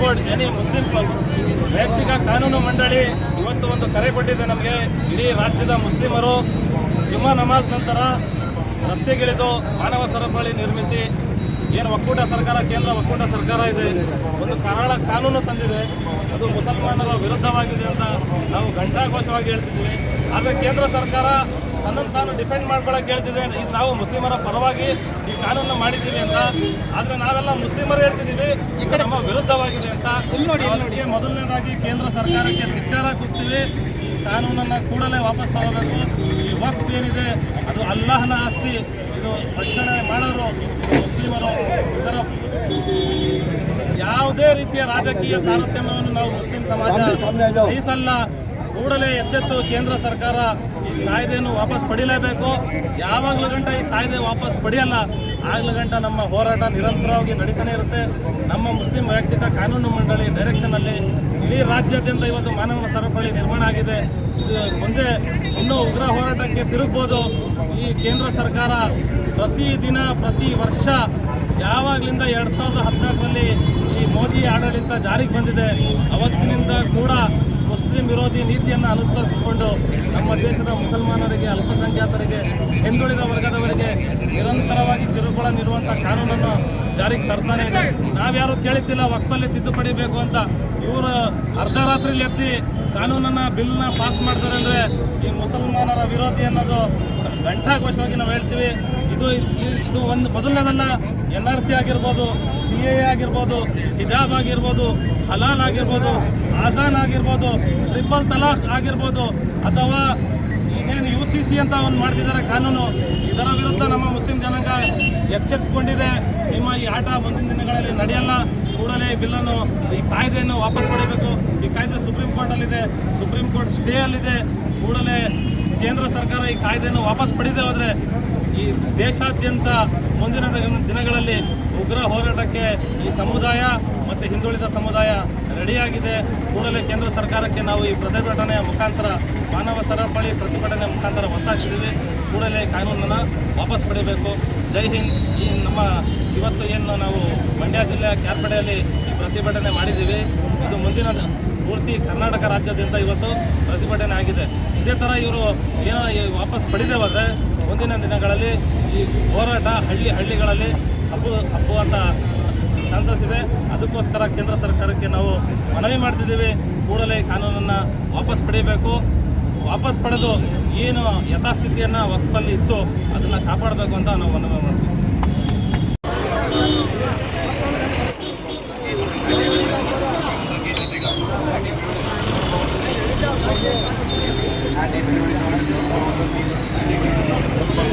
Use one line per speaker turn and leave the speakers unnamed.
Board any Muslim club ವೈಯಕ್ತಿಕ ಕಾನೂನು ಮಂಡಳಿ ಇವತ್ತು ಒಂದು ಕರೆ ಕೊಟ್ಟಿದೆ ನಮಗೆ. ಇಡೀ ರಾಜ್ಯದ ಮುಸ್ಲಿಮರು ಜುಮ್ಮಾ ನಮಾಜ್ ನಂತರ ರಸ್ತೆಗಿಳಿದು ಮಾನವ ಸರಪಳಿ ನಿರ್ಮಿಸಿ ಏನು ಒಕ್ಕೂಟ ಸರ್ಕಾರ, ಕೇಂದ್ರ ಒಕ್ಕೂಟ ಸರ್ಕಾರ ಇದೆ. ಒಂದು ಕರಾಳ ಕಾನೂನು ತಂದಿದೆ. ಅದು ಮುಸಲ್ಮಾನರ ವಿರುದ್ಧವಾಗಿದೆ ಅಂತ ನಾವು ಘಂಟಾಘೋಷವಾಗಿ ಹೇಳ್ತಿದ್ದೀವಿ. ಆದರೆ ಕೇಂದ್ರ ಸರ್ಕಾರ ತನ್ನನ್ನು ತಾನು ಡಿಫೆಂಡ್ ಮಾಡ್ಕೊಳಕ್ಕೆ ಹೇಳ್ತಿದೆ ಇದು ನಾವು ಮುಸ್ಲಿಮರ ಪರವಾಗಿ ಈ ಕಾನೂನು ಮಾಡಿದ್ದೀವಿ ಅಂತ. ಆದರೆ ನಾವೆಲ್ಲ ಮುಸ್ಲಿಮರು ಹೇಳ್ತಿದ್ದೀವಿ. ಇದು ನಮ್ಮ ವಿರುದ್ಧವಾಗಿದೆ ಅಂತ. ಅದಕ್ಕೆ ಮೊದಲನೇದಾಗಿ ಕೇಂದ್ರ ಸರ್ಕಾರಕ್ಕೆ ಧಿಕ್ಕಾರ ಕೊಡ್ತೀವಿ. ಈ ಕಾನೂನನ್ನು ಕೂಡಲೇ ವಾಪಸ್ ತಗೋಬೇಕು. ಈ ವಕ್ಫ್ ಏನಿದೆ ಅದು ಅಲ್ಲಾಹನ ಆಸ್ತಿ. ಇದು ರಕ್ಷಣೆ ಮಾಡೋರು ಮುಸ್ಲಿಮರು. ಇದರ ಯಾವುದೇ ರೀತಿಯ ರಾಜಕೀಯ ತಾರತಮ್ಯವನ್ನು ನಾವು ಮುಸ್ಲಿಂ ಸಮಾಜ ಸಹಿಸಲ್ಲ. ಕೂಡಲೇ ಎಚ್ಚೆತ್ತು ಕೇಂದ್ರ ಸರ್ಕಾರ ಈ ಕಾಯ್ದೆಯನ್ನು ವಾಪಸ್ ಪಡಿಲೇಬೇಕು. ಯಾವಾಗಲೂ ಗಂಟ ಈ ಕಾಯ್ದೆ ವಾಪಸ್ ಪಡೆಯಲ್ಲ, ಆಗ್ಲ ಗಂಟ ನಮ್ಮ ಹೋರಾಟ ನಿರಂತರವಾಗಿ ನಡೀತಾನೆ ಇರುತ್ತೆ. ನಮ್ಮ ಮುಸ್ಲಿಂ ವೈಯಕ್ತಿಕ ಕಾನೂನು ಮಂಡಳಿ ಡೈರೆಕ್ಷನಲ್ಲಿ ಇಡೀ ರಾಜ್ಯಾದ್ಯಂತ ಇವತ್ತು ಮಾನವ ಸರಪಳಿ ನಿರ್ಮಾಣ ಆಗಿದೆ. ಮುಂದೆ ಇನ್ನೂ ಉಗ್ರ ಹೋರಾಟಕ್ಕೆ ತಿರುಗ್ಬೋದು. ಈ ಕೇಂದ್ರ ಸರ್ಕಾರ ಪ್ರತಿ ದಿನ, ಪ್ರತಿ ವರ್ಷ ಯಾವಾಗಲಿಂದ ಎರಡು ಸಾವಿರದ ಹದಿನಾಲ್ಕರಲ್ಲಿ ಈ ಮೋದಿ ಆಡಳಿತ ಜಾರಿಗೆ ಬಂದಿದೆ. ಅವತ್ತಿನಿಂದ ಕೂಡ ವಿರೋಧಿ ನೀತಿಯನ್ನು ಅನುಸರಿಸಿಕೊಂಡು ನಮ್ಮ ದೇಶದ ಮುಸಲ್ಮಾನರಿಗೆ, ಅಲ್ಪಸಂಖ್ಯಾತರಿಗೆ, ಹಿಂದುಳಿದ ವರ್ಗದವರಿಗೆ ನಿರಂತರವಾಗಿ ಕಿರುಕುಳ ನೀಡುವಂಥ ಕಾನೂನನ್ನು ಜಾರಿಗೆ ತರ್ತಾನೆ ಇದೆ. ನಾವ್ಯಾರು ಕೇಳುತ್ತಿಲ್ಲ ವಕ್ಫಲ್ಲಿ ತಿದ್ದುಪಡಿ ಬೇಕು ಅಂತ. ಇವರು ಅರ್ಧ ರಾತ್ರಿಲಿ ಎತ್ತಿ ಕಾನೂನನ್ನು, ಬಿಲ್ನ ಪಾಸ್ ಮಾಡ್ತಾರೆ ಅಂದರೆ ಈ ಮುಸಲ್ಮಾನರ ವಿರೋಧಿ ಅನ್ನೋದು ಘಂಟಾಘೋಷವಾಗಿ ನಾವು ಹೇಳ್ತೀವಿ. ಇದು ಇದು ಒಂದು ಮೊದಲನೇದಲ್ಲ ಎನ್ ಆರ್ ಸಿ ಆಗಿರ್ಬೋದು ಸಿ ಎ ಆಗಿರ್ಬೋದು, ಹಿಜಾಬ್ ಆಗಿರ್ಬೋದು, ಹಲಾಲ್ ಆಗಿರ್ಬೋದು, ಆಜಾನ್ ಆಗಿರ್ಬೋದು, ಟ್ರಿಪಲ್ ತಲಾಕ್ ಆಗಿರ್ಬೋದು, ಅಥವಾ ಇನ್ನೇನು ಯು ಸಿ ಸಿ ಅಂತ ಒಂದು ಮಾಡ್ತಿದ್ದಾರೆ ಕಾನೂನು, ಇದರ ವಿರುದ್ಧ ನಮ್ಮ ಮುಸ್ಲಿಂ ಜನಾಂಗ ಎಚ್ಚೆತ್ತುಕೊಂಡಿದೆ ನಿಮ್ಮ ಈ ಆಟ ಮುಂದಿನ ದಿನಗಳಲ್ಲಿ ನಡೆಯಲ್ಲ. ಕೂಡಲೇ ಬಿಲ್ಲನ್ನು, ಈ ಕಾಯ್ದೆಯನ್ನು ವಾಪಸ್ ಪಡೆಯಬೇಕು ಈ ಕಾಯ್ದೆ ಸುಪ್ರೀಂ ಕೋರ್ಟಲ್ಲಿದೆ. ಸುಪ್ರೀಂ ಕೋರ್ಟ್ ಸ್ಟೇ ಅಲ್ಲಿದೆ. ಕೂಡಲೇ ಕೇಂದ್ರ ಸರ್ಕಾರ ಈ ಕಾಯ್ದೆಯನ್ನು ವಾಪಸ್ ಪಡೆದೇ ಹೋದರೆ ಈ ದೇಶಾದ್ಯಂತ ಮುಂದಿನ ದಿನ- ದಿನಗಳಲ್ಲಿ ಉಗ್ರ ಹೋರಾಟಕ್ಕೆ ಈ ಸಮುದಾಯ ಮತ್ತು ಹಿಂದುಳಿದ ಸಮುದಾಯ ರೆಡಿಯಾಗಿದೆ. ಕೂಡಲೇ ಕೇಂದ್ರ ಸರ್ಕಾರಕ್ಕೆ ನಾವು ಈ ಪ್ರತಿಭಟನೆಯ ಮುಖಾಂತರ, ಮಾನವ ಸರಪಳಿ ಪ್ರತಿಭಟನೆ ಮುಖಾಂತರ ಒತ್ತಾಯಿಸಿದ್ದೀವಿ. ಕೂಡಲೇ ಕಾನೂನನ್ನು ವಾಪಸ್ ಪಡೆಯಬೇಕು ಜೈ ಹಿಂದ್. ಈ ನಮ್ಮ ಇವತ್ತು ಏನು ನಾವು ಮಂಡ್ಯ ಜಿಲ್ಲೆಯ ಕ್ಯಾರ್ಪಡೆಯಲ್ಲಿ ಪ್ರತಿಭಟನೆ ಮಾಡಿದ್ದೀವಿ. ಇದು ಮುಂದಿನ ಪೂರ್ತಿ ಕರ್ನಾಟಕ ರಾಜ್ಯದಿಂದ ಇವತ್ತು ಪ್ರತಿಭಟನೆ ಆಗಿದೆ. ಇದೇ ಥರ ಇವರು ಏನೋ ವಾಪಸ್ ಪಡೆದೇ ಹೋದರೆ ಮುಂದಿನ ದಿನಗಳಲ್ಲಿ ಈ ಹೋರಾಟ ಹಳ್ಳಿ ಹಳ್ಳಿಗಳಲ್ಲಿ ಹಬ್ಬ ಹಬ್ಬುವಂಥ ಚಾನ್ಸಸ್ ಇದೆ. ಅದಕ್ಕೋಸ್ಕರ ಕೇಂದ್ರ ಸರ್ಕಾರಕ್ಕೆ ನಾವು ಮನವಿ ಮಾಡ್ತಿದ್ದೀವಿ. ಕೂಡಲೇ ಕಾನೂನನ್ನು ವಾಪಸ್ ಪಡೆಯಬೇಕು. ವಾಪಸ್ ಪಡೆದು ಏನು ಯಥಾಸ್ಥಿತಿಯನ್ನು ವಕ್ಫಲ್ಲಿ ಇತ್ತು ಅದನ್ನು ಕಾಪಾಡಬೇಕು ಅಂತ ನಾವು ಮನವಿ ಮಾಡ್ತೀವಿ. よろしくお願いします。